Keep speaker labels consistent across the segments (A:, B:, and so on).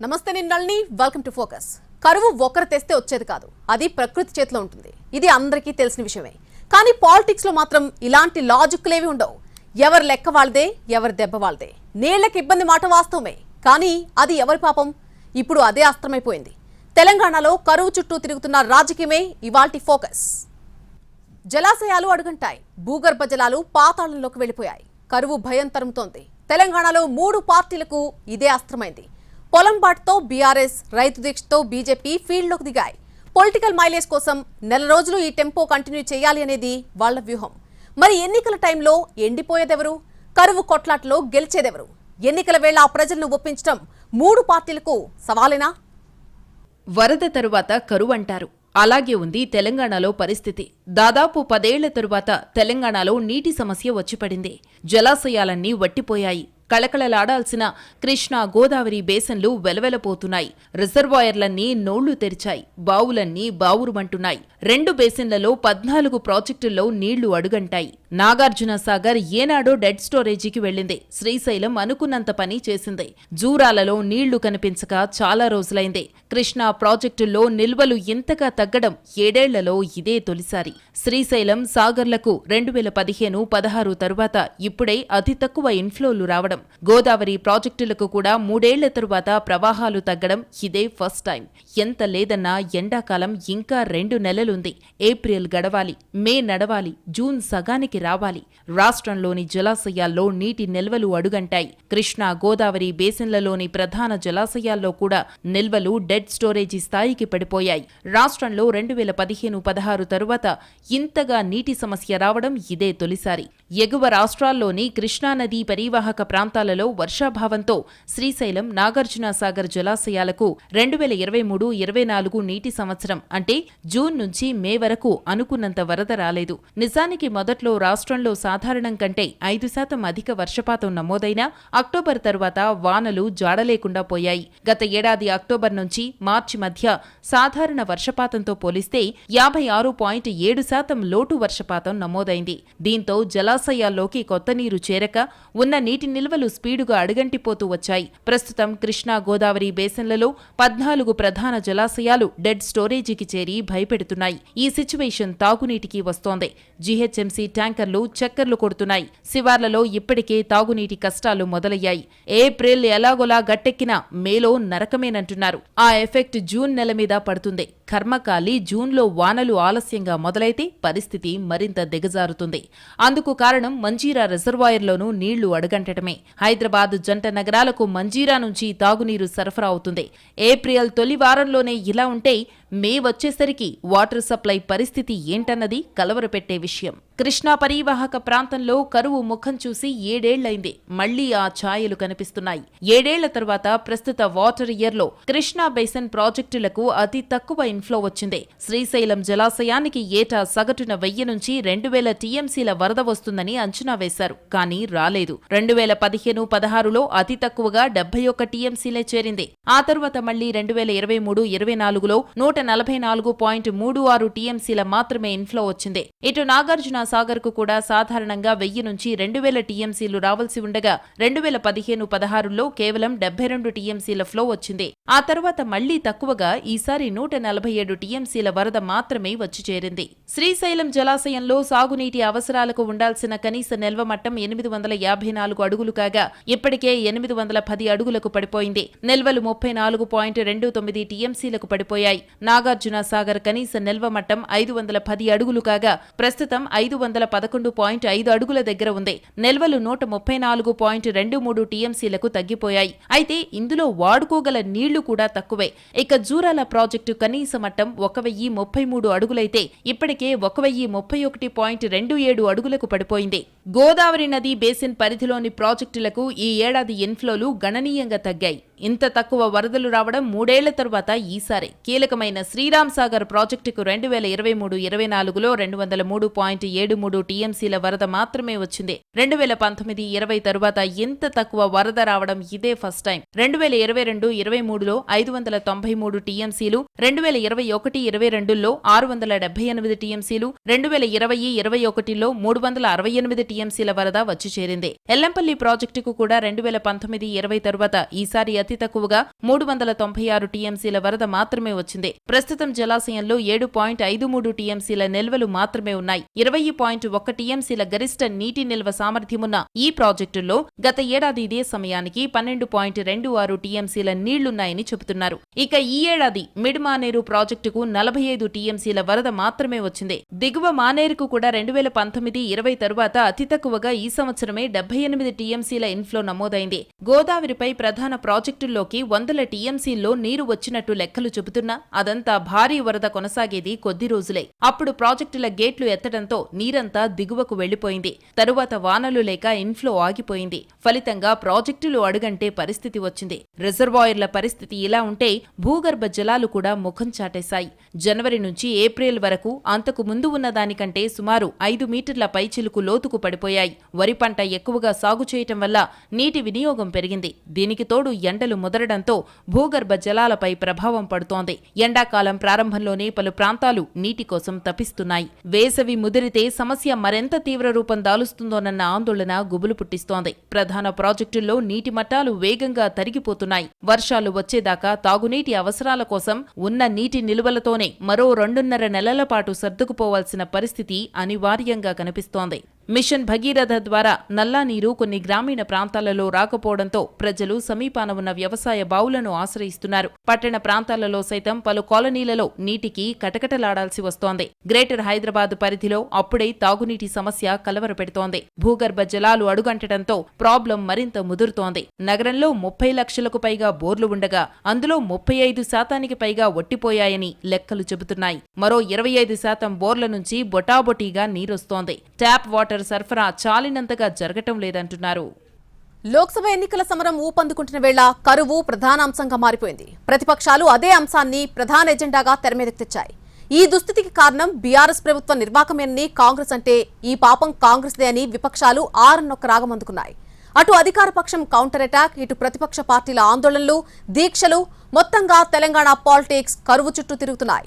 A: నమస్తే నేను Nalini welcome to focus కరువు ఒక్కరు తెస్తే వచ్చేది కాదు అది ప్రకృతి చేతిలో ఉంటుంది. ఇది అందరికీ తెలిసిన విషయమే. కానీ పాలిటిక్స్లో మాత్రం ఇలాంటి లాజిక్లేవి ఉండవు. ఎవరి లెక్క వాళ్ళదే ఎవరి దెబ్బ వాళ్ళదే. నీళ్ళకు ఇబ్బంది మాట వాస్తవమే కానీ అది ఎవరి పాపం? ఇప్పుడు అదే అస్త్రమైపోయింది తెలంగాణలో కరువు చుట్టూ తిరుగుతున్న రాజకీయమే ఇవాల్టి ఫోకస్ జలాశయాలు అడుగంటాయి భూగర్భ జలాలు పాతాళంలోకి వెళ్ళిపోయాయి. కరువు భయం తరుముతోంది తెలంగాణలో మూడు పార్టీలకు ఇదే అస్త్రమైంది పొలంబాటుతో బీఆర్ఎస్ రైతు దీక్షతో బీజేపీ ఫీల్డ్లోకి దిగాయి. పొలిటికల్ మైలేజ్ కోసం నెల రోజులు ఈ టెంపో కంటిన్యూ చేయాలి అనేది వాళ్ళ వ్యూహం. మరి ఎన్నికల టైంలో ఎండిపోయేదెవరు? కరువు కొట్లాటలో గెలిచేదెవరు? ఎన్నికల వేళ ఆ ప్రజలను ఒప్పించడం మూడు పార్టీలకు సవాలేనా?
B: వరద తరువాత కరువు అంటారు. అలాగే ఉంది తెలంగాణలో పరిస్థితి. దాదాపు పదేళ్ళ తరువాత తెలంగాణలో నీటి సమస్య వచ్చిపడింది జలాశయాలన్నీ వట్టిపోయాయి. కళకళలాడాల్సిన కృష్ణా గోదావరి బేసన్లు వెలవెలపోతున్నాయి. రిజర్వాయర్లన్నీ నోళ్ళు తెరిచాయి. బావులన్నీ బావురుమంటున్నాయి. రెండు బేసిన్లలో పద్నాలుగు ప్రాజెక్టుల్లో నీళ్ళు అడుగంటాయి. నాగార్జున సాగర్ ఏనాడో డెడ్ స్టోరేజీకి వెళ్ళింది శ్రీశైలం అనుకున్నంత పని చేసింది. జూరాలలో నీళ్ళు కనిపించక చాలా రోజులైంది. కృష్ణా ప్రాజెక్టుల్లో నిల్వలు ఇంతగా తగ్గడం ఏడేళ్ళలో ఇదే తొలిసారి. శ్రీశైలం సాగర్లకు రెండు వేల పదిహేను పదహారు తరువాత ఇప్పుడే అతి తక్కువ ఇన్ఫ్లోలు రావడం. గోదావరి ప్రాజెక్టులకు కూడా మూడేళ్ళ తరువాత ప్రవాహాలు తగ్గడం ఇదే ఫస్ట్ టైం. ఎంత లేదన్నా ఎండాకాలం ఇంకా రెండు నెలలుంది. ఏప్రిల్ గడవాలి మే నడవాలి జూన్ సగానికి రావాలి. రాష్ట్రంలోని జలాశయాల్లో నీటి నిల్వలు అడుగంటాయి. కృష్ణా గోదావరి బేసిన్లలోని ప్రధాన జలాశయాల్లో కూడా నిల్వలు డెడ్ స్టోరేజీ స్థాయికి పడిపోయాయి. రాష్ట్రంలో రెండు వేల పదిహేను పదహారు తరువాత ఇంతగా నీటి సమస్య రావడం ఇదే తొలిసారి. ఎగువ రాష్ట్రాల్లోని కృష్ణానదీ పరివాహక ప్రాంతాలలో వర్షాభావంతో శ్రీశైలం నాగార్జున సాగర్ జలాశయాలకు రెండు వేల ఇరవై మూడు ఇరవై నాలుగు నీటి సంవత్సరం అంటే జూన్ నుంచి మే వరకు అనుకున్నంత వరద రాలేదు. నిజానికి మొదట్లో రాష్ట్రంలో సాధారణం కంటే ఐదు శాతం అధిక వర్షపాతం నమోదైనా అక్టోబర్ తరువాత వానలు జాడలేకుండా పోయాయి. గత ఏడాది అక్టోబర్ నుంచి మార్చి మధ్య సాధారణ వర్షపాతంతో పోలిస్తే యాభై ఆరు పాయింట్ ఏడు శాతం లోటు వర్షపాతం నమోదైంది. దీంతో జలాశయాల్లోకి కొత్త నీరు చేరక ఉన్న నీటి నిల్వ నిల్వలు స్పీడుగా అడుగంటిపోతూ వచ్చాయి. ప్రస్తుతం కృష్ణా గోదావరి బేసిన్లలో పద్నాలుగు ప్రధాన జలాశయాలు డెడ్ స్టోరేజీకి చేరి భయపెడుతున్నాయి. ఈ సిచ్యువేషన్ తాగునీటికి వస్తోంది. జీహెచ్ఎంసీ ట్యాంకర్లు చక్కర్లు కొడుతున్నాయి. శివార్లలో ఇప్పటికే తాగునీటి కష్టాలు మొదలయ్యాయి. ఏప్రిల్ ఎలాగోలా గట్టెక్కినా మేలో నరకమేనంటున్నారు. ఆ ఎఫెక్ట్ జూన్ నెల మీద పడుతుంది. కర్మకాలి జూన్లో వానలు ఆలస్యంగా మొదలైతే పరిస్థితి మరింత దిగజారుతుంది. అందుకు కారణం మంజీరా రిజర్వాయర్లోనూ నీళ్ళు అడుగంటటమే హైదరాబాద్ జంట నగరాలకు మంజీరా నుంచి తాగునీరు సరఫరా అవుతుంది. ఏప్రిల్ తొలి వారంలోనే ఇలా ఉంటే మే వచ్చేసరికి వాటర్ సప్లై పరిస్థితి ఏంటన్నది కలవరపెట్టే విషయం. కృష్ణా పరీవాహక ప్రాంతంలో కరువు ముఖం చూసి ఏడేళ్ళైంది. మళ్ళీ ఆ ఛాయలు కనిపిస్తున్నాయి. ఏడేళ్ళ తర్వాత ప్రస్తుత వాటర్ ఇయర్లో కృష్ణా బేసిన్ ప్రాజెక్టులకు అతి తక్కువ ఇన్ఫ్లో వచ్చింది. శ్రీశైలం జలాశయానికి ఏటా సగటున వెయ్యి నుంచి రెండు వేల టీఎంసీల వరద వస్తుందని అంచనా వేశారు. కానీ రాలేదు. రెండు వేల పదిహేను పదహారులో అతి తక్కువగా డెబ్బై ఒక్క టీఎంసీలే చేరింది. ఆ తర్వాత మళ్ళీ రెండు వేల ఇరవై మూడు ఇరవై నాలుగులో నూట నలభై నాలుగు పాయింట్ మూడు ఆరు టీఎంసీల మాత్రమే ఇన్ఫ్లో వచ్చింది. ఇటు నాగార్జున సాగర్కు కూడా సాధారణంగా వెయ్యి నుంచి రెండు వేల టీఎంసీలు రావాల్సి ఉండగా రెండు వేల పదిహేను పదహారులో కేవలం డెబ్బై రెండు టీఎంసీల ఫ్లో వచ్చింది. ఆ తర్వాత మళ్ళీ తక్కువగా ఈసారి నూట నలభై ఏడు టీఎంసీల వరద మాత్రమే వచ్చి చేరింది. శ్రీశైలం జలాశయంలో సాగునీటి అవసరాలకు ఉండాల్సిన కనీస నిల్వ మట్టం ఎనిమిది వందల యాభై నాలుగు అడుగులు కాగా ఇప్పటికే ఎనిమిది వందల పది అడుగులకు పడిపోయింది. నిల్వలు ముప్పై నాలుగు పాయింట్ రెండు తొమ్మిది టీఎంసీలకు పడిపోయాయి. నాగార్జున సాగర్ కనీస నిల్వ మట్టం ఐదు వందల పది అడుగులు కాగా ప్రస్తుతం ఐదు వందల పదకొండు పాయింట్ ఐదు అడుగుల దగ్గర ఉంది. నిల్వలు నూట ముప్పై నాలుగు పాయింట్ రెండు మూడు టీఎంసీలకు తగ్గిపోయాయి. అయితే ఇందులో వాడుకోగల నీళ్ళు కూడా తక్కువే. ఇక జూరాల ప్రాజెక్టు కనీస మట్టం ఒక వెయ్యి ముప్పై మూడు అడుగులైతే ఇప్పటికే ఒక వెయ్యి ముప్పై ఒకటి పాయింట్ రెండు ఏడు అడుగులకు పడిపోయింది. గోదావరి నది బేసిన్ పరిధిలోని ప్రాజెక్టులకు ఈ ఏడాది ఇన్ఫ్లోలు గణనీయంగా తగ్గాయి. ఇంత తక్కువ వరదలు రావడం మూడేళ్ళ తర్వాత ఈసారి. కీలకమైన శ్రీరామ్ సాగర్ ప్రాజెక్టుకు రెండు వేల ఇరవై మూడు ఇరవై నాలుగులో రెండు వందల మూడు పాయింట్ ఏడు మూడు టీఎంసీల వరద మాత్రమే వచ్చింది. రెండు వేల పంతొమ్మిది ఇరవై తరువాత ఇంత తక్కువ వరద రావడం ఇదే ఫస్ట్ టైం. రెండు వేల ఇరవై రెండు ఇరవై మూడులో ఐదు వందల తొంభై మూడు టీఎంసీలు రెండు వేల ఇరవై ఒకటి ఇరవై రెండులో ఆరు వందల డెబ్బై ఎనిమిది టీఎంసీలు రెండు వేల ఇరవై ఇరవై ఒకటిలో మూడు వందల అరవై ఎనిమిది టీఎంసీల వరద వచ్చి చేరింది. ఎల్లంపల్లి ప్రాజెక్టుకు కూడా రెండు వేల పంతొమ్మిది ఇరవై తరువాత ఈసారి అతి తక్కువగా మూడు వందల తొంభై ఆరు టీఎంసీల వరద మాత్రమే వచ్చింది. ప్రస్తుతం జలాశయంలో ఏడు పాయింట్ ఐదు మూడు టీఎంసీల నిల్వలు మాత్రమే ఉన్నాయి. ఇరవై పాయింట్ ఒక్క టీఎంసీల గరిష్ట నీటి నిల్వ సామర్థ్యమున్న ఈ ప్రాజెక్టుల్లో గత ఏడాది ఇదే సమయానికి పన్నెండు పాయింట్ రెండు ఆరు టీఎంసీల నీళ్ళున్నాయని చెబుతున్నారు. ఇక ఈ ఏడాది మిడ్ మానేరు ప్రాజెక్టుకు నలభై ఐదు టీఎంసీల వరద మాత్రమే వచ్చింది. దిగువ మానేరుకు కూడా రెండు వేల పంతొమ్మిది ఇరవై తరువాత అతి తక్కువగా ఈ సంవత్సరమే డెబ్బై ఎనిమిది టీఎంసీల ఇన్ఫ్లో నమోదైంది. గోదావరిపై ప్రధాన ప్రాజెక్టుల్లోకి వందల టీఎంసీల్లో నీరు వచ్చినట్టు లెక్కలు చెబుతున్నా అదంతా భారీ వరద కొనసాగేది కొద్ది రోజులే. అప్పుడు ప్రాజెక్టుల గేట్లు ఎత్తడంతో నీరంతా దిగువకు వెళ్ళిపోయింది తరువాత వానలు లేక ఇన్ఫ్లో ఆగిపోయింది. ఫలితంగా ప్రాజెక్టులు అడుగంటే పరిస్థితి వచ్చింది. రిజర్వాయర్ల పరిస్థితి ఇలా ఉంటే భూగర్భ జలాలు కూడా ముఖం చాటేశాయి. జనవరి నుంచి ఏప్రిల్ వరకు అంతకు ముందు ఉన్న దానికంటే సుమారు ఐదు మీటర్ల పైచిలుకు లోతుకు పడిపోయాయి. వరి పంట ఎక్కువగా సాగు చేయటం వల్ల నీటి వినియోగం పెరిగింది. దీనికి తోడు ఎండ ఎండలు ముదరడంతో భూగర్భ జలాలపై ప్రభావం పడుతోంది. ఎండాకాలం ప్రారంభంలోనే పలు ప్రాంతాలు నీటి కోసం తపిస్తున్నాయి వేసవి ముదిరితే సమస్య మరెంత తీవ్ర రూపం దాలుస్తుందోనన్న ఆందోళన గుబులు పుట్టిస్తోంది. ప్రధాన ప్రాజెక్టుల్లో నీటి మట్టాలు వేగంగా తరిగిపోతున్నాయి. వర్షాలు వచ్చేదాకా తాగునీటి అవసరాల కోసం ఉన్న నీటి నిలువలతోనే మరో రెండున్నర నెలల పాటు సర్దుకుపోవాల్సిన పరిస్థితి అనివార్యంగా కనిపిస్తోంది. మిషన్ భగీరథ ద్వారా నల్లా నీరు కొన్ని గ్రామీణ ప్రాంతాలలో రాకపోవడంతో ప్రజలు సమీపాన ఉన్న వ్యవసాయ బావులను ఆశ్రయిస్తున్నారు. పట్టణ ప్రాంతాలలో సైతం పలు కాలనీలలో నీటికి కటకటలాడాల్సి వస్తోంది. గ్రేటర్ హైదరాబాద్ పరిధిలో అప్పుడే తాగునీటి సమస్య కలవరపెడుతోంది. భూగర్భ జలాలు అడుగంటడంతో ప్రాబ్లం మరింత ముదురుతోంది. నగరంలో ముప్పై లక్షలకు పైగా బోర్లు ఉండగా అందులో ముప్పై ఐదు శాతానికి పైగా ఒట్టిపోయాయని లెక్కలు చెబుతున్నాయి. మరో ఇరవై ఐదు శాతం బోర్ల నుంచి బొటాబొటీగా నీరొస్తోంది. ట్యాప్ వాటర్ సరఫరా చాలినంతగా జరగటం లేదంటున్నారు.
A: లోక్సభ ఎన్నికల సమరం ఊపందుకుంటున్న వేళ కరువు ప్రధాన అంశంగా మారిపోయింది. ప్రతిపక్షాలు అదే అంశాన్ని ప్రధాన ఎజెండాగా తెరమీదకు తెచ్చాయి. ఈ దుస్థితికి కారణం బీఆర్ఎస్ ప్రభుత్వ నిర్వాహకమేనని కాంగ్రెస్ అంటే ఈ పాపం కాంగ్రెస్దే అని విపక్షాలు ఆరన్నొక్క రాగమందుకున్నాయి అటు అధికార పక్షం కౌంటర్ అటాక్ ఇటు ప్రతిపక్ష పార్టీల ఆందోళనలు దీక్షలు మొత్తంగా తెలంగాణ పాలిటిక్స్ కరువు చుట్టూ తిరుగుతున్నాయి.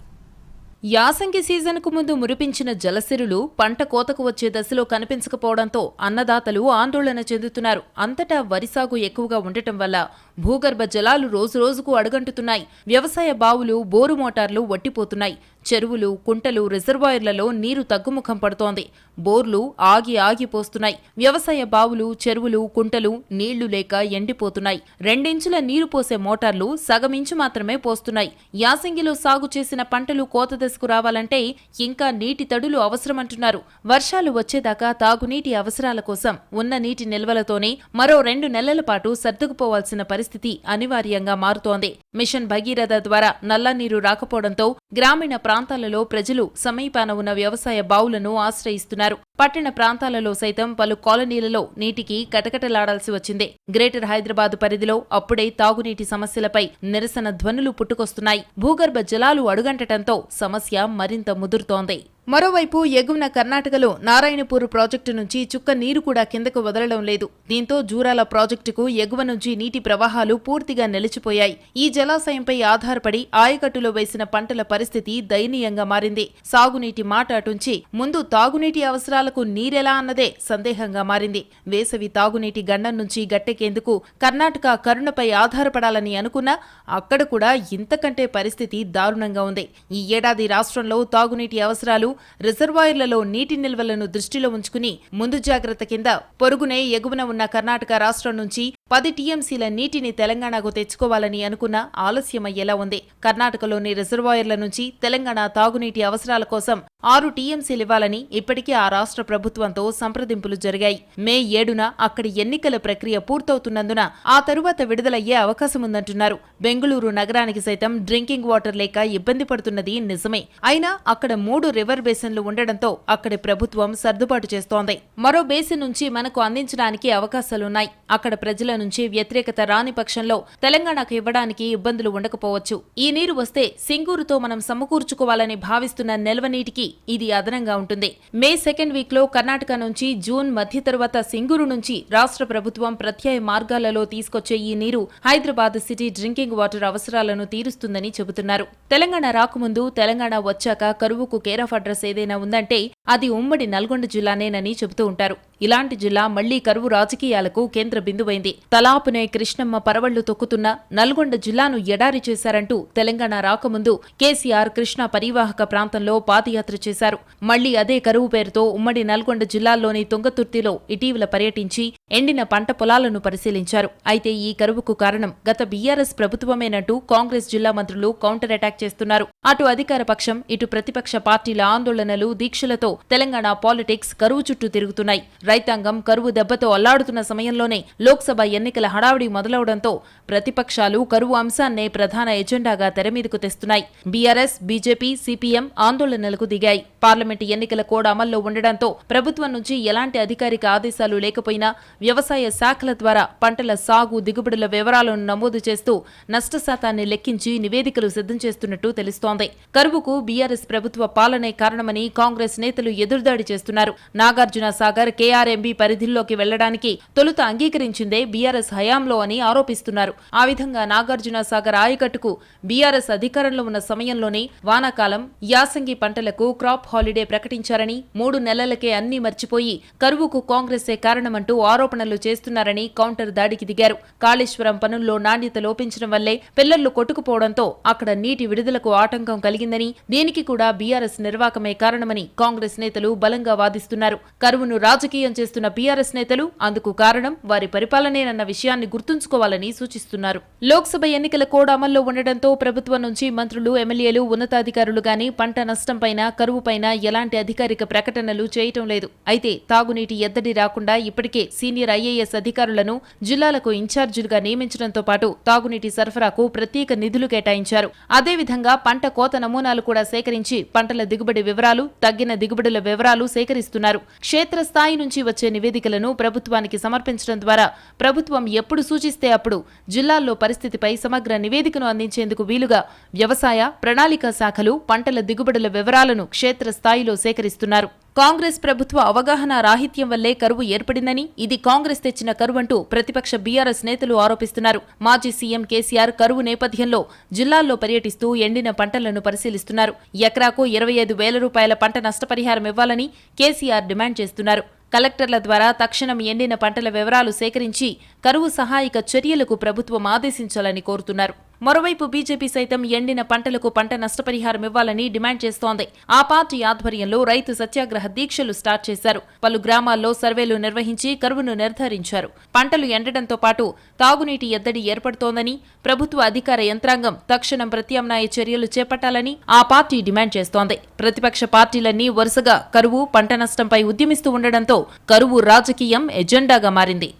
B: యాసంగి సీజన్కు ముందు మురిపించిన జలసిరులు పంట కోతకు వచ్చే దశలో కనిపించకపోవడంతో అన్నదాతలు ఆందోళన చెందుతున్నారు. అంతటా వరి సాగు ఎక్కువగా ఉండటం వల్ల భూగర్భ జలాలు రోజురోజుకు అడుగంటుతున్నాయి. వ్యవసాయ బావులు బోరు మోటార్లు వట్టిపోతున్నాయి చెరువులు కుంటలు రిజర్వాయర్లలో నీరు తగ్గుముఖం పడుతోంది. బోర్లు ఆగి ఆగిపోస్తున్నాయి వ్యవసాయ బావులు చెరువులు కుంటలు నీళ్ళు లేక ఎండిపోతున్నాయి. రెండించుల నీరు పోసే మోటార్లు సగమించు మాత్రమే పోస్తున్నాయి. యాసంగిలో సాగు చేసిన పంటలు కోత దశకు రావాలంటే ఇంకా నీటి తడులు అవసరమంటున్నారు. వర్షాలు వచ్చేదాకా తాగునీటి అవసరాల కోసం ఉన్న నీటి నిల్వలతోనే మరో రెండు నెలల పాటు సర్దుకుపోవాల్సిన పరిస్థితి అనివార్యంగా మారుతోంది. మిషన్ భగీరథ ద్వారా నల్ల నీరు రాకపోవడంతో గ్రామీణ ప్రాంతాలలో ప్రజలు సమీపాన ఉన్న వ్యవసాయ బావులను ఆశ్రయిస్తున్నారు. పట్టణ ప్రాంతాలలో సైతం పలు కాలనీలలో నీటికి కటకటలాడాల్సి వచ్చింది. గ్రేటర్ హైదరాబాద్ పరిధిలో అప్పుడే తాగునీటి సమస్యలపై నిరసన ధ్వనులు పుట్టుకొస్తున్నాయి. భూగర్భ జలాలు అడుగంటటంతో సమస్య మరింత ముదురుతోంది. మరోవైపు ఎగువన కర్ణాటకలో నారాయణపూర్ ప్రాజెక్టు నుంచి చుక్క నీరు కూడా కిందకు వదలడం లేదు. దీంతో జూరాల ప్రాజెక్టుకు ఎగువ నుంచి నీటి ప్రవాహాలు పూర్తిగా నిలిచిపోయాయి. ఈ జలాశయంపై ఆధారపడి ఆయకట్టులో వేసిన పంటల పరిస్థితి దయనీయంగా మారింది. సాగునీటి మాట అటుంచి ముందు తాగునీటి అవసరాలకు నీరెలా అన్నదే సందేహంగా మారింది. వేసవి తాగునీటి గండం నుంచి గట్టెకేందుకు కర్ణాటక కరుణపై ఆధారపడాలని అనుకున్నా అక్కడ కూడా ఇంతకంటే పరిస్థితి దారుణంగా ఉంది. ఈ ఏడాది రాష్ట్రంలో తాగునీటి అవసరాలు రిజర్వాయర్లలో నీటి నిల్వలను దృష్టిలో ఉంచుకుని ముందు జాగ్రత్త కింద పొరుగునే ఎగువన ఉన్న కర్ణాటక రాష్ట్రం నుంచి పది టీఎంసీల నీటిని తెలంగాణకు తెచ్చుకోవాలని అనుకున్న ఆలస్యమయ్యేలా ఉంది. కర్ణాటకలోని రిజర్వాయర్ల నుంచి తెలంగాణ తాగునీటి అవసరాల కోసం ఆరు టీఎంసీలు ఇవ్వాలని ఇప్పటికే ఆ రాష్ట్ర ప్రభుత్వంతో సంప్రదింపులు జరిగాయి. మే ఏడున అక్కడి ఎన్నికల ప్రక్రియ పూర్తవుతున్నందున ఆ తరువాత విడుదలయ్యే అవకాశముందంటున్నారు. బెంగళూరు నగరానికి సైతం డ్రింకింగ్ వాటర్ లేక ఇబ్బంది పడుతున్నది నిజమే. అయినా అక్కడ మూడు రివర్ బేసిన్లు ఉండడంతో అక్కడి ప్రభుత్వం సర్దుబాటు చేస్తోంది. మరో బేసిన్ నుంచి మనకు అందించడానికి అవకాశాలున్నాయి. అక్కడ ప్రజల నుంచి వ్యతిరేకత రాని పక్షంలో తెలంగాణకు ఇవ్వడానికి ఇబ్బందులు ఉండకపోవచ్చు. ఈ నీరు వస్తే సింగూరుతో మనం సమకూర్చుకోవాలని భావిస్తున్న నిల్వ నీటికి ఇది అదనంగా ఉంటుంది. మే సెకండ్ వీక్లో కర్ణాటక నుంచి జూన్ మధ్య తరువాత సింగూరు నుంచి రాష్ట్ర ప్రభుత్వం ప్రత్యయ మార్గాలలో తీసుకొచ్చే ఈ నీరు హైదరాబాద్ సిటీ డ్రింకింగ్ వాటర్ అవసరాలను తీరుస్తుందని చెబుతున్నారు. తెలంగాణ రాకముందు తెలంగాణ వచ్చాక కరువుకు కేర్ ఆఫ్ అడ్రస్ ఏదైనా ఉందంటే అది ఉమ్మడి నల్గొండ జిల్లానేనని చెబుతూ ఉంటారు. ఇలాంటి జిల్లా మళ్ళీ కరువు రాజకీయాలకు కేంద్ర బిందువైంది. తలాపునే కృష్ణమ్మ పరవళ్ళు తొక్కుతున్న నల్గొండ జిల్లాను ఎడారి చేశారంటూ తెలంగాణ రాకముందు కేసీఆర్ కృష్ణా పరివాహక ప్రాంతంలో పాదయాత్ర చేశారు. మళ్ళీ అదే కరువు పేరుతో ఉమ్మడి నల్గొండ జిల్లాల్లోని తుంగతుర్తిలో ఇటీవల పర్యటించి ఎండిన పంట పొలాలను పరిశీలించారు. అయితే ఈ కరువుకు కారణం గత బీఆర్ఎస్ ప్రభుత్వమేనంటూ కాంగ్రెస్ జిల్లా మంత్రులు కౌంటర్ అటాక్ చేస్తున్నారు. అటు అధికార పక్షం ఇటు ప్రతిపక్ష పార్టీల ఆందోళనలు దీక్షలతో తెలంగాణ పాలిటిక్స్ కరువు చుట్టూ తిరుగుతున్నాయి. రైతాంగం కరువు దెబ్బతో అల్లాడుతున్న సమయంలోనే లోక్సభ ఎన్నికల హడావుడి మొదలవడంతో ప్రతిపక్షాలు కరువు అంశాన్నే ప్రధాన ఎజెండాగా తెరమీదకు తెస్తున్నాయి. బీఆర్ఎస్ బీజేపీ సిపిఎం ఆందోళనలకు దిగాయి. పార్లమెంటు ఎన్నికల కోడ్ అమల్లో ఉండడంతో ప్రభుత్వం నుంచి ఎలాంటి అధికారిక ఆదేశాలు లేకపోయినా వ్యవసాయ శాఖల ద్వారా పంటల సాగు దిగుబడుల వివరాలను నమోదు చేస్తూ నష్ట శాతాన్ని లెక్కించి నివేదికలు సిద్ధం చేస్తున్నట్టు తెలుస్తోంది. కరువుకు బీఆర్ఎస్ ప్రభుత్వ పాలనే కారణమని కాంగ్రెస్ నేతలు ఎదురుదాడి చేస్తున్నారు. నాగార్జున సాగర్ కేఆర్ఎంబీ పరిధిలోకి వెళ్ళడానికి తొలుత అంగీకరించిందే బీఆర్ఎస్ హయాంలో అని ఆరోపిస్తున్నారు. ఆ విధంగా నాగార్జున సాగర్ ఆయకట్టుకు బీఆర్ఎస్ అధికారంలో ఉన్న సమయంలోనే వానాకాలం యాసంగి పంటలకు క్రాప్ హాలిడే ప్రకటించారని మూడు నెలలకే అన్ని మర్చిపోయి కరువుకు కాంగ్రెసే కారణమంటూ ఆరోపణలు చేస్తున్నారని కౌంటర్ దాడికి దిగారు. కాళేశ్వరం పనుల్లో నాణ్యత లోపించడం వల్లే పిల్లర్లు కొట్టుకుపోవడంతో అక్కడ నీటి విడుదలకు ఆటంకం కలిగిందని దీనికి కూడా బీఆర్ఎస్ నిర్వాకమే కారణమని కాంగ్రెస్ నేతలు బలంగా వాదిస్తున్నారు. కరువును రాజకీయం చేస్తున్న బీఆర్ఎస్ నేతలు అందుకు కారణం వారి పరిపాలనేనన్న విషయాన్ని గుర్తుంచుకోవాలని సూచిస్తున్నారు. లోక్సభ ఎన్నికల కోడ్ అమల్లో ఉండడంతో ప్రభుత్వం నుంచి మంత్రులు ఎమ్మెల్యేలు ఉన్నతాధికారులు గాని పంట నష్టంపైన కరువుపైన ఎలాంటి అధికారిక ప్రకటనలు చేయటం లేదు. అయితే తాగునీటి ఎద్దడి రాకుండా ఇప్పటికే సీనియర్ ఐఏఎస్ అధికారులను జిల్లాలకు ఇన్ఛార్జీలుగా నియమించడంతో పాటు తాగునీటి సరఫరాకు ప్రత్యేక నిధులు కేటాయించారు. అదేవిధంగా పంట కోత నమూనాలు కూడా సేకరించి పంటల దిగుబడి వివరాలు తగ్గిన దిగుబడుల వివరాలు సేకరిస్తున్నారు. క్షేత్రస్థాయి నుంచి వచ్చే నివేదికలను ప్రభుత్వానికి సమర్పించడం ద్వారా ప్రభుత్వం ఎప్పుడు సూచిస్తే అప్పుడు జిల్లాల్లో పరిస్థితిపై సమగ్ర నివేదికను అందించేందుకు వీలుగా వ్యవసాయ ప్రణాళిక శాఖలు పంటల దిగుబడుల వివరాలను క్షేత్రస్థాయిలో సేకరిస్తున్నారు. కాంగ్రెస్ ప్రభుత్వ అవగాహన రాహిత్యం వల్లే కరువు ఏర్పడిందని ఇది కాంగ్రెస్ తెచ్చిన కరువంటూ ప్రతిపక్ష బీఆర్ఎస్ నేతలు ఆరోపిస్తున్నారు. మాజీ సీఎం కేసీఆర్ కరువు నేపథ్యంలో జిల్లాల్లో పర్యటిస్తూ ఎండిన పంటలను పరిశీలిస్తున్నారు. ఎకరాకు ఇరవై ఐదు వేల రూపాయల పంట నష్టపరిహారం ఇవ్వాలని కేసీఆర్ డిమాండ్ చేస్తున్నారు. కలెక్టర్ల ద్వారా తక్షణం ఎండిన పంటల వివరాలు సేకరించి కరువు సహాయక చర్యలకు ప్రభుత్వం ఆదేశించాలని కోరుతున్నారు. మరోవైపు బీజేపీ సైతం ఎండిన పంటలకు పంట నష్టపరిహారం ఇవ్వాలని డిమాండ్ చేస్తోంది. ఆ పార్టీ ఆధ్వర్యంలో రైతు సత్యాగ్రహ దీక్షలు స్టార్ట్ చేశారు. పలు గ్రామాల్లో సర్వేలు నిర్వహించి కరువును నిర్ధారించారు. పంటలు ఎండడంతో పాటు తాగునీటి ఎద్దడి ఏర్పడుతోందని ప్రభుత్వ అధికార యంత్రాంగం తక్షణం ప్రత్యామ్నాయ చర్యలు చేపట్టాలని ఆ పార్టీ డిమాండ్ చేస్తోంది. ప్రతిపక్ష పార్టీలన్నీ వరుసగా కరువు పంట నష్టంపై ఉద్యమిస్తూ ఉండడంతో కరువు రాజకీయం ఎజెండాగా మారింది.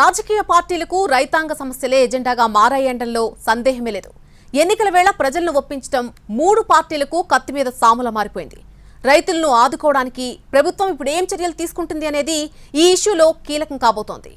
A: రాజకీయ పార్టీలకు రైతాంగ సమస్యలే ఎజెండాగా మారాయనడంలో సందేహమే లేదు. ఎన్నికల వేళ ప్రజలను ఒప్పించడం మూడు పార్టీలకు కత్తి మీద సాముల మారిపోయింది. రైతులను ఆదుకోవడానికి ప్రభుత్వం ఇప్పుడు ఏం చర్యలు తీసుకుంటుంది అనేది ఈ ఇష్యూలో కీలకం కాబోతోంది.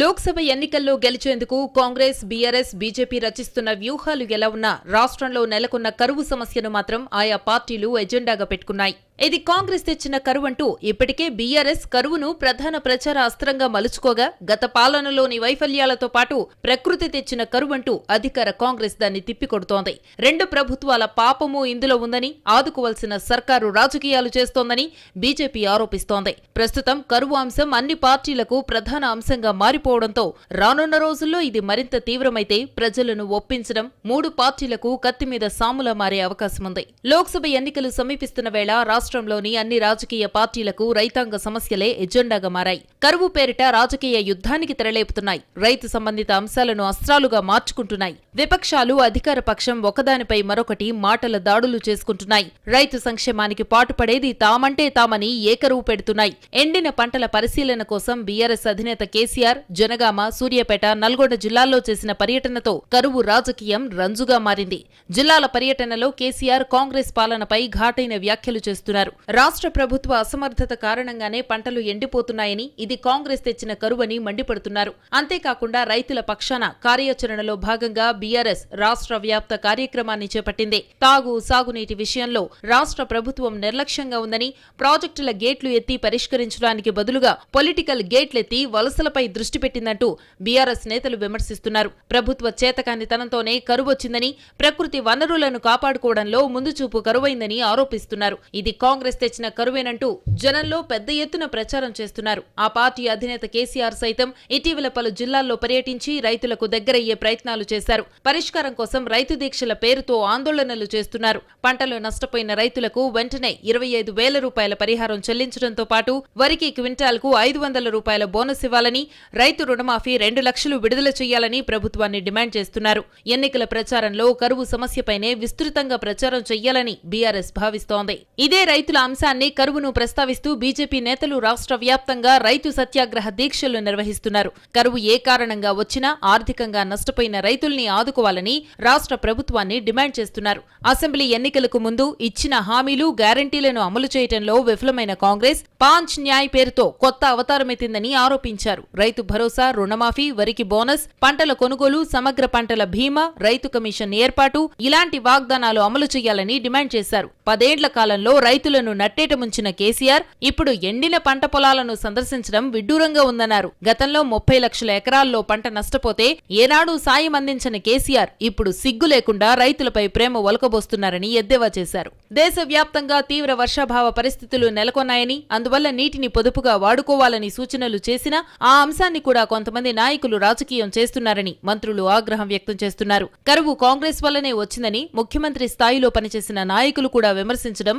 B: లోక్సభ ఎన్నికల్లో గెలిచేందుకు కాంగ్రెస్ బీఆర్ఎస్ బీజేపీ రచిస్తున్న వ్యూహాలు ఎలా ఉన్నా రాష్ట్రంలో నెలకొన్న కరువు సమస్యను మాత్రం ఆయా పార్టీలు ఎజెండాగా పెట్టుకున్నాయి. ఇది కాంగ్రెస్ తెచ్చిన కరువంటూ ఇప్పటికే బీఆర్ఎస్ కరువును ప్రధాన ప్రచార అస్త్రంగా మలుచుకోగా గత పాలనలోని వైఫల్యాలతో పాటు ప్రకృతి తెచ్చిన కరువంటూ అధికార కాంగ్రెస్ దాన్ని తిప్పికొడుతోంది. రెండు ప్రభుత్వాల పాపము ఇందులో ఉందని ఆదుకోవాల్సిన సర్కారు రాజకీయాలు చేస్తోందని బీజేపీ ఆరోపిస్తోంది. ప్రస్తుతం కరువు అంశం అన్ని పార్టీలకు ప్రధాన అంశంగా మారిపోవడంతో రానున్న రోజుల్లో ఇది మరింత తీవ్రమైతే ప్రజలను ఒప్పించడం మూడు పార్టీలకు కత్తి మీద సాములా మారే అవకాశముంది. లోక్సభ ఎన్నికలు సమీపిస్తున్న వేళ రాష్ట్రంలోని అన్ని రాజకీయ పార్టీలకు రైతాంగ సమస్యలే ఎజెండాగా మారాయి. కరువు పేరిట రాజకీయ యుద్ధానికి తెరలేపుతున్నాయి. రైతు సంబంధిత అంశాలను అస్త్రాలుగా మార్చుకుంటున్నాయి. విపక్షాలు అధికార పక్షం ఒకదానిపై మరొకటి మాటల దాడులు చేసుకుంటున్నాయి. రైతు సంక్షేమానికి పాటుపడేది తామంటే తామని ఏకరువు పెడుతున్నాయి. ఎండిన పంటల పరిశీలన కోసం బీఆర్ఎస్ అధినేత కేసీఆర్ జనగామ సూర్యాపేట నల్గొండ జిల్లాల్లో చేసిన పర్యటనతో కరువు రాజకీయం రంజుగా మారింది. జిల్లాల పర్యటనలో కేసీఆర్ కాంగ్రెస్ పాలనపై ఘాటైన వ్యాఖ్యలు చేస్తున్నారు. రాష్ట్ర ప్రభుత్వ అసమర్థత కారణంగానే పంటలు ఎండిపోతున్నాయని ఇది కాంగ్రెస్ తెచ్చిన కరువని మండిపడుతున్నారు. అంతేకాకుండా రైతుల పక్షాన కార్యాచరణలో భాగంగా బీఆర్ఎస్ రాష్ట్ర వ్యాప్త కార్యక్రమాన్ని చేపట్టింది. తాగు సాగునీటి విషయంలో రాష్ట్ర ప్రభుత్వం నిర్లక్ష్యంగా ఉందని ప్రాజెక్టుల గేట్లు ఎత్తి పరిష్కరించడానికి బదులుగా పొలిటికల్ గేట్లెత్తి వలసలపై దృష్టి పెట్టిందంటూ బీఆర్ఎస్ నేతలు విమర్శిస్తున్నారు. ప్రభుత్వ చేతకానితనంతోనే కరువొచ్చిందని ప్రకృతి వనరులను కాపాడుకోవడంలో ముందుచూపు కరువైందని ఆరోపిస్తున్నారు. ఇది కాంగ్రెస్ తెచ్చిన కరువేనంటూ జనంలో పెద్ద ఎత్తున ప్రచారం చేస్తున్నారు. ఆ పార్టీ అధినేత కేసీఆర్ సైతం ఇటీవల పలు జిల్లాల్లో పర్యటించి రైతులకు దగ్గరయ్యే ప్రయత్నాలు చేశారు. పరిష్కారం కోసం రైతు దీక్షల పేరుతో ఆందోళనలు చేస్తున్నారు. పంటలు నష్టపోయిన రైతులకు వెంటనే ఇరవై ఐదు వేల రూపాయల పరిహారం చెల్లించడంతో పాటు వరికి క్వింటాల్కు ఐదు వందల రూపాయల బోనస్ ఇవ్వాలని రైతు రుణమాఫీ రెండు లక్షలు విడుదల చేయాలని ప్రభుత్వాన్ని డిమాండ్ చేస్తున్నారు. ఎన్నికల ప్రచారంలో కరువు సమస్యపైనే విస్తృతంగా ప్రచారం చెయ్యాలని బీఆర్ఎస్ భావిస్తోంది. ఇదే రైతుల అంశాన్ని కరువును ప్రస్తావిస్తూ బీజేపీ నేతలు రాష్ట్ర వ్యాప్తంగా రైతు సత్యాగ్రహ దీక్షలు నిర్వహిస్తున్నారు. కరువు ఏ కారణంగా వచ్చినా ఆర్థికంగా నష్టపోయిన రైతుల్ని ఆదుకోవాలని రాష్ట్ర ప్రభుత్వాన్ని డిమాండ్ చేస్తున్నారు. అసెంబ్లీ ఎన్నికలకు ముందు ఇచ్చిన హామీలు గ్యారంటీలను అమలు చేయడంలో విఫలమైన కాంగ్రెస్ పాంచ్ న్యాయ్ పేరుతో కొత్త అవతారమెత్తిందని ఆరోపించారు. రైతు భరోసా రుణమాఫీ వరికి బోనస్ పంటల కొనుగోలు సమగ్ర పంటల బీమా రైతు కమిషన్ ఏర్పాటు ఇలాంటి వాగ్దానాలు అమలు చేయాలని డిమాండ్ చేశారు. పదేండ్ల కాలంలో రైతు రైతులను నట్టేట ముంచిన కేసీఆర్ ఇప్పుడు ఎండిన పంట పొలాలను సందర్శించడం విడ్డూరంగా ఉందన్నారు. గతంలో ముప్పై లక్షల ఎకరాల్లో పంట నష్టపోతే ఏనాడు సాయం అందించిన కేసీఆర్ ఇప్పుడు సిగ్గు లేకుండా రైతులపై ప్రేమ ఒలకబోస్తున్నారని ఎద్దేవా చేశారు. దేశవ్యాప్తంగా తీవ్ర వర్షాభావ పరిస్థితులు నెలకొన్నాయని అందువల్ల నీటిని పొదుపుగా వాడుకోవాలని సూచనలు చేసినా ఆ అంశాన్ని కూడా కొంతమంది నాయకులు రాజకీయం చేస్తున్నారని మంత్రులు ఆగ్రహం వ్యక్తం చేస్తున్నారు. కరువు కాంగ్రెస్ వల్లనే వచ్చిందని ముఖ్యమంత్రి స్థాయిలో పనిచేసిన నాయకులు కూడా విమర్శించడం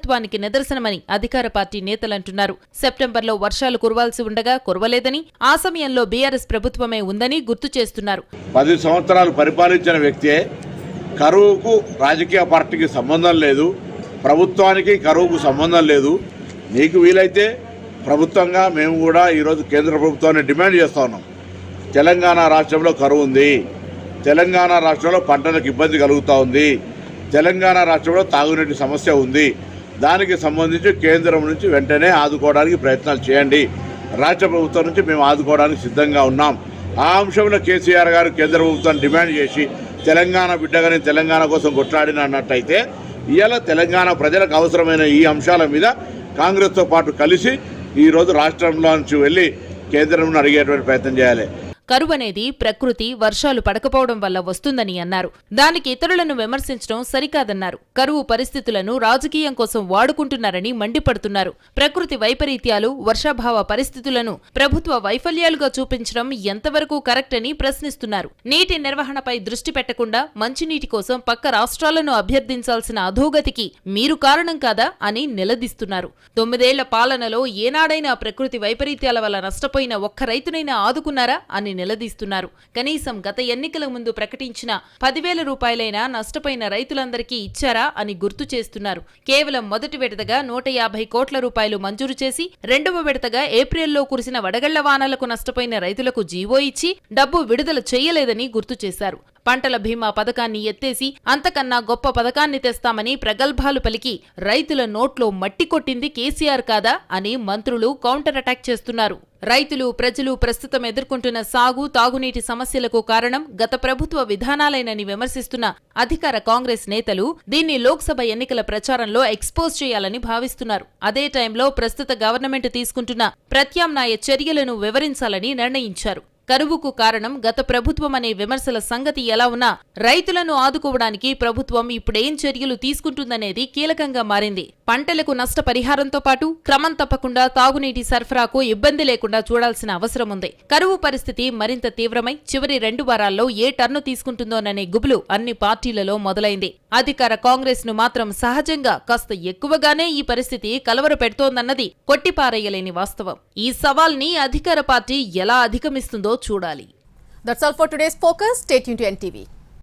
B: మూర్ఘత్వానికి నిదర్శనమని అధికార పార్టీ నేతలంటున్నారు. సెప్టెంబర్లో వర్షాలు కురవాల్సి ఉండగా కురవలేదని ఆ సమయంలో బీఆర్ఎస్ ప్రభుత్వమే ఉందని గుర్తు చేస్తున్నారు.
C: పది సంవత్సరాలు పరిపాలించిన వ్యక్తే కరువుకు రాజకీయ పార్టీకి సంబంధం లేదు ప్రభుత్వానికి కరువుకు సంబంధం లేదు. నీకు వీలైతే ప్రభుత్వంగా మేము కూడా ఈరోజు కేంద్ర ప్రభుత్వాన్ని డిమాండ్ చేస్తా ఉన్నాం. తెలంగాణ రాష్ట్రంలో కరువు ఉంది. తెలంగాణ రాష్ట్రంలో పంటలకు ఇబ్బంది కలుగుతూ ఉంది. తెలంగాణ రాష్ట్రంలో తాగునీటి సమస్య ఉంది. దానికి సంబంధించి కేంద్రం నుంచి వెంటనే ఆదుకోవడానికి ప్రయత్నాలు చేయండి. రాష్ట్ర ప్రభుత్వం నుంచి మేము ఆదుకోవడానికి సిద్ధంగా ఉన్నాం. ఆ అంశంలో కేసీఆర్ గారు కేంద్ర ప్రభుత్వాన్ని డిమాండ్ చేసి తెలంగాణ బిడ్డగానే తెలంగాణ కోసం కొట్లాడిన అన్నట్టయితే ఇవాళ తెలంగాణ ప్రజలకు అవసరమైన ఈ అంశాల మీద కాంగ్రెస్తో పాటు కలిసి ఈరోజు రాష్ట్రంలో నుంచి వెళ్ళి కేంద్రం అడిగేటువంటి ప్రయత్నం చేయాలి.
B: కరువనేది ప్రకృతి వర్షాలు పడకపోవడం వల్ల వస్తుందని అన్నారు. దానికి ఇతరులను విమర్శించడం సరికాదన్నారు. కరువు పరిస్థితులను రాజకీయం కోసం వాడుకుంటున్నారని మండిపడుతున్నారు. ప్రకృతి వైపరీత్యాలు వర్షాభావ పరిస్థితులను ప్రభుత్వ వైఫల్యాలుగా చూపించడం ఎంతవరకు కరెక్ట్ అని ప్రశ్నిస్తున్నారు. నీటి నిర్వహణపై దృష్టి పెట్టకుండా మంచినీటి కోసం పక్క రాష్ట్రాలను అభ్యర్థించాల్సిన అధోగతికి మీరు కారణం కాదా అని నిలదీస్తున్నారు. తొమ్మిదేళ్ళ పాలనలో ఏనాడైనా ప్రకృతి వైపరీత్యాల వల్ల నష్టపోయిన ఒక్క రైతునైనా ఆదుకున్నారా అని నిలదీస్తున్నారు. కనీసం గత ఎన్నికల ముందు ప్రకటించిన పదివేల రూపాయలైనా నష్టపోయిన రైతులందరికీ ఇచ్చారా అని గుర్తు చేస్తున్నారు. కేవలం మొదటి విడతగా నూట యాభై కోట్ల రూపాయలు మంజూరు చేసి రెండవ విడతగా ఏప్రిల్లో కురిసిన వడగళ్ళ వానలకు నష్టపోయిన రైతులకు జీవో ఇచ్చి డబ్బు విడుదల చేయలేదని గుర్తు చేశారు. పంటల బీమా పథకాన్ని ఎత్తేసి అంతకన్నా గొప్ప పథకాన్ని తెస్తామని ప్రగల్భాలు పలికి రైతుల నోట్లో మట్టి కొట్టింది కేసీఆర్ కాదా అని మంత్రులు కౌంటర్ అటాక్ చేస్తున్నారు. రైతులు ప్రజలు ప్రస్తుతం ఎదుర్కొంటున్న సాగు తాగునీటి సమస్యలకు కారణం గత ప్రభుత్వ విధానాలేనని విమర్శిస్తున్న అధికార కాంగ్రెస్ నేతలు దీన్ని లోక్సభ ఎన్నికల ప్రచారంలో ఎక్స్పోజ్ చేయాలని భావిస్తున్నారు. అదే టైంలో ప్రస్తుత గవర్నమెంట్ తీసుకుంటున్న ప్రత్యామ్నాయ చర్యలను వివరించాలని నిర్ణయించారు. కరువుకు కారణం గత ప్రభుత్వం అనే విమర్శల సంగతి ఎలా ఉన్నా రైతులను ఆదుకోవడానికి ప్రభుత్వం ఇప్పుడేం చర్యలు తీసుకుంటుందనేది కీలకంగా మారింది. పంటలకు నష్టపరిహారంతో పాటు క్రమం తప్పకుండా తాగునీటి సరఫరాకు ఇబ్బంది లేకుండా చూడాల్సిన అవసరం ఉంది. కరువు పరిస్థితి మరింత తీవ్రమై చివరి రెండు వారాల్లో ఏ టర్ను తీసుకుంటుందోననే గుబులు అన్ని పార్టీలలో మొదలైంది. అధికార కాంగ్రెస్ను మాత్రం సహజంగా కాస్త ఎక్కువగానే ఈ పరిస్థితి కలవర పెడుతోందన్నది కొట్టిపారేయలేని వాస్తవం. ఈ సవాల్ని అధికార పార్టీ ఎలా అధిగమిస్తుందో చూడాలి.
A: That's all for today's focus stay Yoon to NTV